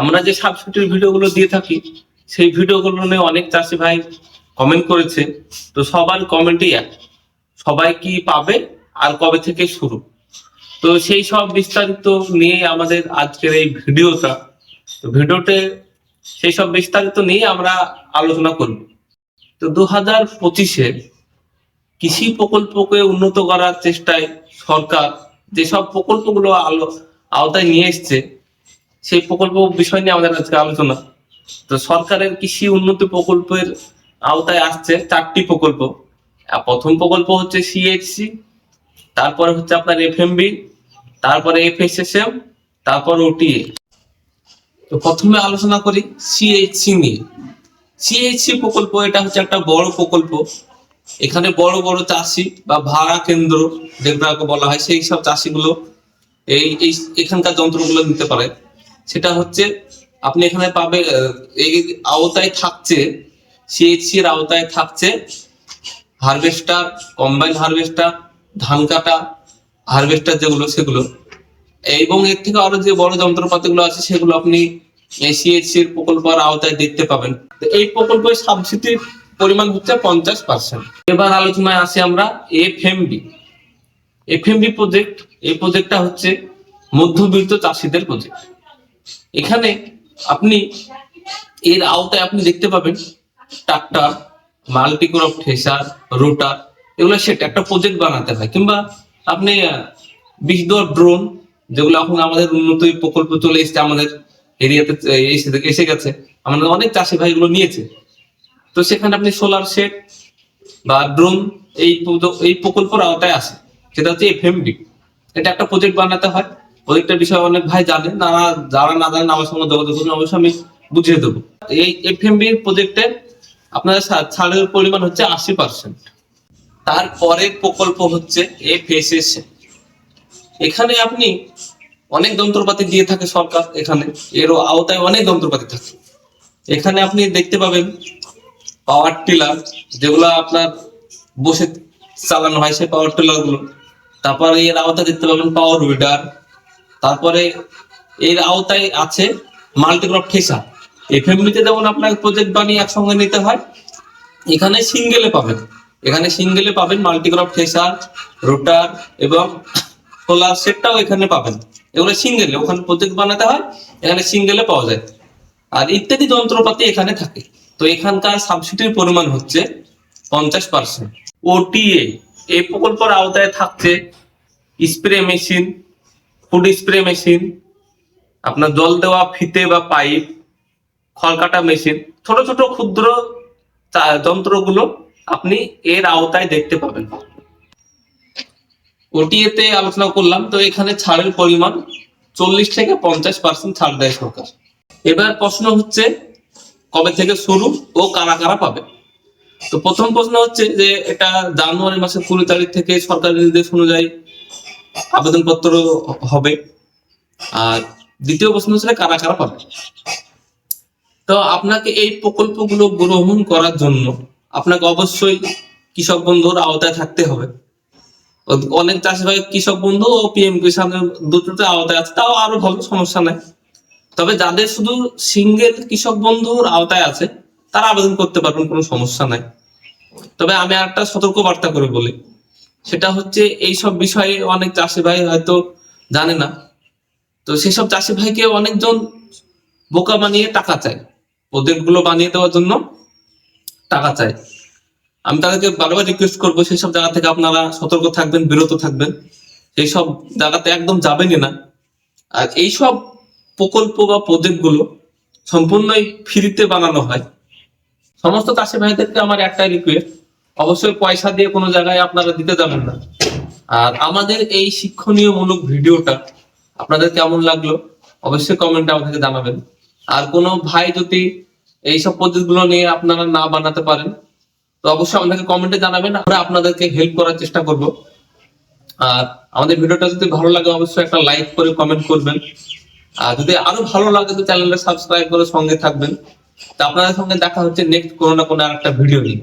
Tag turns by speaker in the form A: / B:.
A: আমরা যে সাবসিডির ভিডিওগুলো দিয়ে থাকি, সেই ভিডিওগুলো নিয়ে অনেক চাষি ভাই কমেন্ট করেছে। তো সবার কমেন্টই এক। সবাই কি পাবে আর কবে থেকে শুরু? তো সেই সব বিস্তারিত নিয়ে আমাদের আজকের এই ভিডিওটা। তো ভিডিওতে সেই সব বিস্তারিত নিয়ে আমরা আলোচনা করব। তো দু হাজার পঁচিশে কৃষি প্রকল্পকে উন্নত করার চেষ্টায় সরকার যেসব প্রকল্পগুলো আলো আওতায় নিয়ে এসছে সেই প্রকল্প বিষয় নিয়ে আমাদের আজকে আলোচনা। তো সরকারের কৃষি উন্নতি প্রকল্পের আওতায় আসছে চারটি প্রকল্প। প্রথম প্রকল্প হচ্ছে সিএইচসি তারপরে হচ্ছে আপনার এফএমবি তারপরে এফএসএসএম তারপর ওটিএ তো প্রথমে আলোচনা করি সিএইচসি নিয়ে। সিএইচসি প্রকল্প এটা হচ্ছে একটা বড় প্রকল্প। এখানে বড় বড় চাষি বা ভাড়া কেন্দ্র যেগুলোকে বলা হয়, সেই সব চাষিগুলো এই এখানকার যন্ত্রগুলো নিতে পারে। সেটা হচ্ছে আপনি এখানে পাবে এই আওতায় থাকছে সিএইচসি এর আওতায় থাকছে হারভেস্টার কম্বাইন হারভেস্টার ধান কাটা হারভেস্টার যেগুলো সেগুলো। এবং এর থেকে আরও যে বড় যন্ত্রপাতিগুলো আছে সেগুলো আপনি সিএইচসি এর প্রকল্পের আওতায় দেখতে পাবেন। এই প্রকল্পের সাবসিডির পরিমাণ হচ্ছে পঞ্চাশ পার্সেন্ট এবার আলোচনায় আসি আমরা এফএমবি এফএমবি প্রজেক্ট এই প্রজেক্টটা হচ্ছে মধ্যবিত্ত চাষিদের প্রজেক্ট এখানে আপনি এর আওতায় আপনি দেখতে পাবেন ট্রাক্টর মাল্টিক্রপ থ্রেসার রোটার এগুলো সেটা একটা প্রজেক্ট বানাতে হয়। কিংবা আপনি আহ, বিশ দর ড্রোন যেগুলো এখন আমাদের উন্নত প্রকল্প চলে এসেছে আমাদের এরিয়াতে এসে এসে গেছে। আমাদের অনেক চাষি ভাই এগুলো নিয়েছে। তো সেখানে আপনি সোলার সেট বা ড্রোন এই এই প্রকল্পের আওতায় আসে। সেটা হচ্ছে এফএমডি এটা একটা প্রজেক্ট বানাতে হয়। প্রজেক্টের বিষয়ে অনেক ভাই জানেন যারা যারা না জানেন আমার সঙ্গে যোগাযোগ করুন, অবশ্যই আমি বুঝিয়ে দেবো। এই এফএমবি প্রজেক্টে আপনার ছা- ছাড়ের পরিমাণ হচ্ছে আশি পার্সেন্ট তারপরের প্রকল্প হচ্ছে এফএসএস এখানে আপনি অনেক যন্ত্রপাতি দিয়ে থাকে সরকার এখানে, এরও আওতায় অনেক যন্ত্রপাতি থাকে। এখানে আপনি দেখতে পাবেন পাওয়ার টিলার যেগুলো আপনার বসে চালানো হয়, সেই পাওয়ার টিলারগুলো। তারপরে এর আওতায় দেখতে পাবেন পাওয়ার উইডার তারপরে এর আওতায় আছে মাল্টিক্রপ ঠেসা এফএমবিতে যেমন আপনাকে প্রজেক্ট বানিয়ে একসঙ্গে নিতে হয়, এখানে সিঙ্গেলে পাবেন। এখানে সিঙ্গেলে পাবেন মাল্টিক্রপ ঠেসার রোটার এবং সোলার সেটটাও এখানে পাবেন। এগুলো সিঙ্গেলে ওখানে প্রজেক্ট বানাতে হয়, এখানে সিঙ্গেলে পাওয়া যায়। আর ইত্যাদি যন্ত্রপাতি এখানে থাকে। তো এখানকার সাবসিডির পরিমাণ হচ্ছে পঞ্চাশ পার্সেন্ট ওটিএ এই প্রকল্পের আওতায় থাকছে spray machine food spray machine আপনার জল দেওয়া ফিতে বা পাইপ খড় কাটা মেশিন ছোট ছোট ক্ষুদ্র যন্ত্রগুলো আপনি এর আওতায় দেখতে পাবেন। ওটিএতে আলোচনা করলাম, তো এখানে ছাড়ের পরিমাণ চল্লিশ থেকে পঞ্চাশ পার্সেন্ট ছাড় দেয় সরকার। এবার প্রশ্ন হচ্ছে, কবে থেকে শুরু ও কারা কারা পাবে? তো প্রথম প্রশ্ন হচ্ছে যে, এটা জানুয়ারি মাসের কুড়ি তারিখ থেকে সরকারি নির্দেশ অনুযায়ী আবেদনপত্র হবে। আর দ্বিতীয় প্রশ্ন হচ্ছে কারা কারা পাবে? তো আপনাকে এই প্রকল্পগুলো গ্রহণ করার জন্য আপনাকে অবশ্যই কৃষক বন্ধুর আওতায় থাকতে হবে। অনেক চাষি ভাই কৃষক বন্ধু ও পিএম কিষানের দুটোতে আওতায় আছে, তাও আরও ভালো সমস্যা নাই। তবে যাদের শুধু সিঙ্গেল কৃষক বন্ধুর আওতায় আছে, তারা আবেদন করতে পারবেন, কোনো সমস্যা নাই। তবে আমি একটা সতর্ক বার্তা করে বলি। সেটা হচ্ছে এই সব বিষয়ে অনেক চাষি ভাই হয়তো জানে না। তো সেসব চাষি ভাইকে অনেকজন বোকা বানিয়ে টাকা চায়। প্রজেক্টগুলো বানিয়ে দেওয়ার জন্য টাকা চায়। আমি তাদেরকে বারবার রিকোয়েস্ট করব, সেসব জায়গা থেকে আপনারা সতর্ক থাকবেন, বিরত থাকবেন। সেই সব জায়গাতে একদম যাবেনই না। আর এইসব প্রকল্প বা প্রজেক্টগুলো সম্পূর্ণই ফ্রিতে বানানো হয়। সমস্ত চাষি ভাইদেরকে আমার একটাই রিকোয়েস্ট অবশ্যই পয়সা দিয়ে কোনো জায়গায় আপনারা দিতে যাবেন না। আর আমাদের এই শিক্ষণীয় মূলক ভিডিওটা আপনাদের কেমন লাগল অবশ্যই কমেন্টে আমাদেরকে জানাবেন। আর কোনো ভাই যদি এইসব পদ্ধতিগুলো নিয়ে আপনারা না বানাতে পারেন, তো অবশ্যই আমাদেরকে কমেন্টে জানাবেন, আমরা আপনাদেরকে হেল্প করার চেষ্টা করব। আর আমাদের ভিডিওটা যদি ভালো লাগে অবশ্যই একটা লাইক করে কমেন্ট করবেন। আর যদি আরও ভালো লাগে তো চ্যানেলটা সাবস্ক্রাইব করে সঙ্গে থাকবেন। তো আপনাদের সঙ্গে দেখা হচ্ছে নেক্সট কোনো না কোনো আর একটা ভিডিও নিয়ে।